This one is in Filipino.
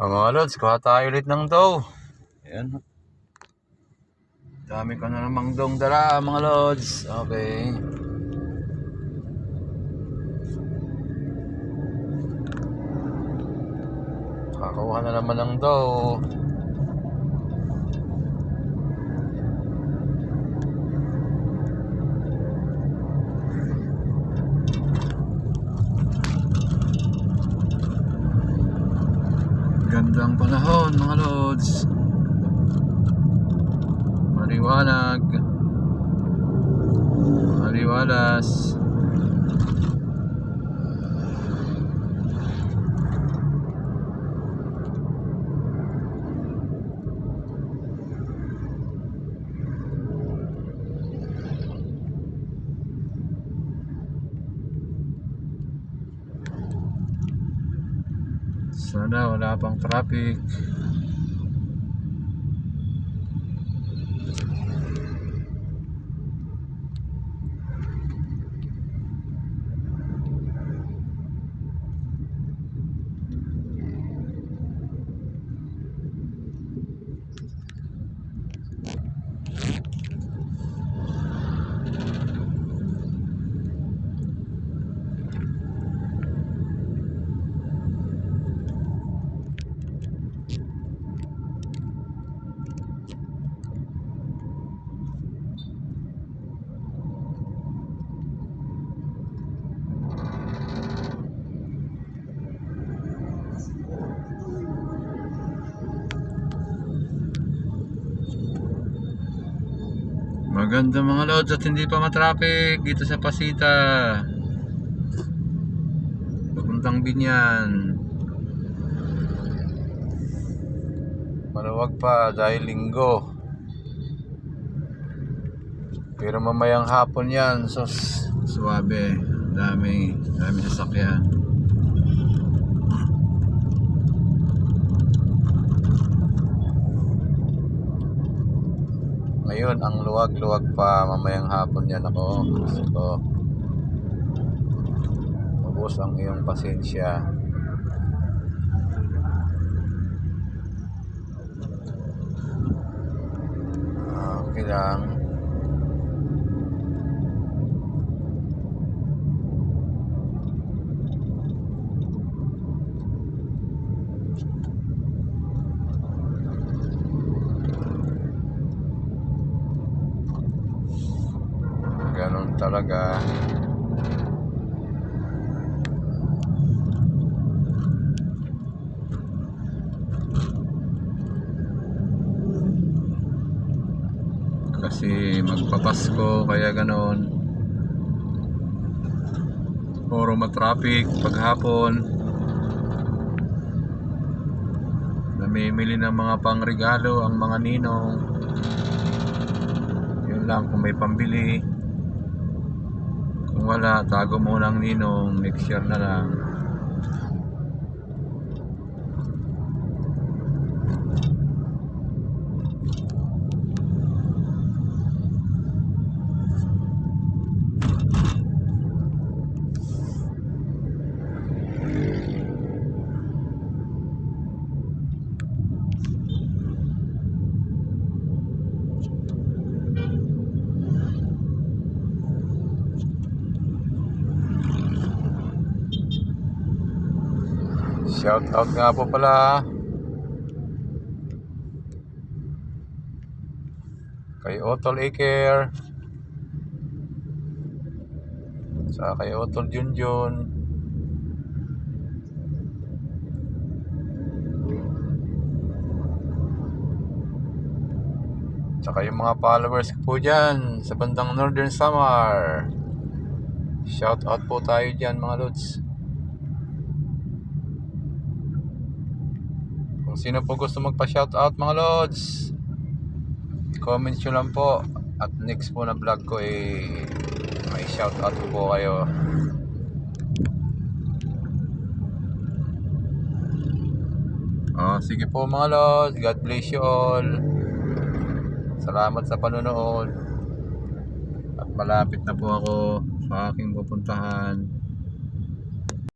Oh, mga lods, kuha tayo ulit ng dough. Ayan. Dami ko na namang dong dala, mga lods. Okay. Kakakuha na naman ng dough. Gandang panahon mga lods. Maliwanag. Maliwalas. Sana wala pang traffic. Maganda mga lods at hindi pa matraffic dito sa Pasita. Papuntang Binyan. Maluwag pa dahil linggo. Pero mamayang hapon yan, so suwabe. Dami, dami sasakyan. Ngayon, ang luwag-luwag pa mamayang hapon yan ako. So, ubos ang iyong pasensya. Ah, Okay lang. Talaga. Kasi magpapasko kaya ganon. Puro matraffic paghapon. Namimili ng mga pangregalo ang mga ninong. Yun lang kung may pambili. Kung wala, tago muna ang ninong. Next year na lang. Shout out nga po pala kay Otol Aker sa kay Otol Junjun Tsaka yung mga followers ko po dyan sa bandang Northern Samar. Shout out po tayo dyan mga lods. Kung sino po gusto magpa-shoutout mga lods, comment nyo lang po. At next po na vlog ko eh, may shoutout ko po kayo. Oh, sige po mga lods, God bless you all. Salamat sa panonood. At malapit na po ako sa aking pupuntahan.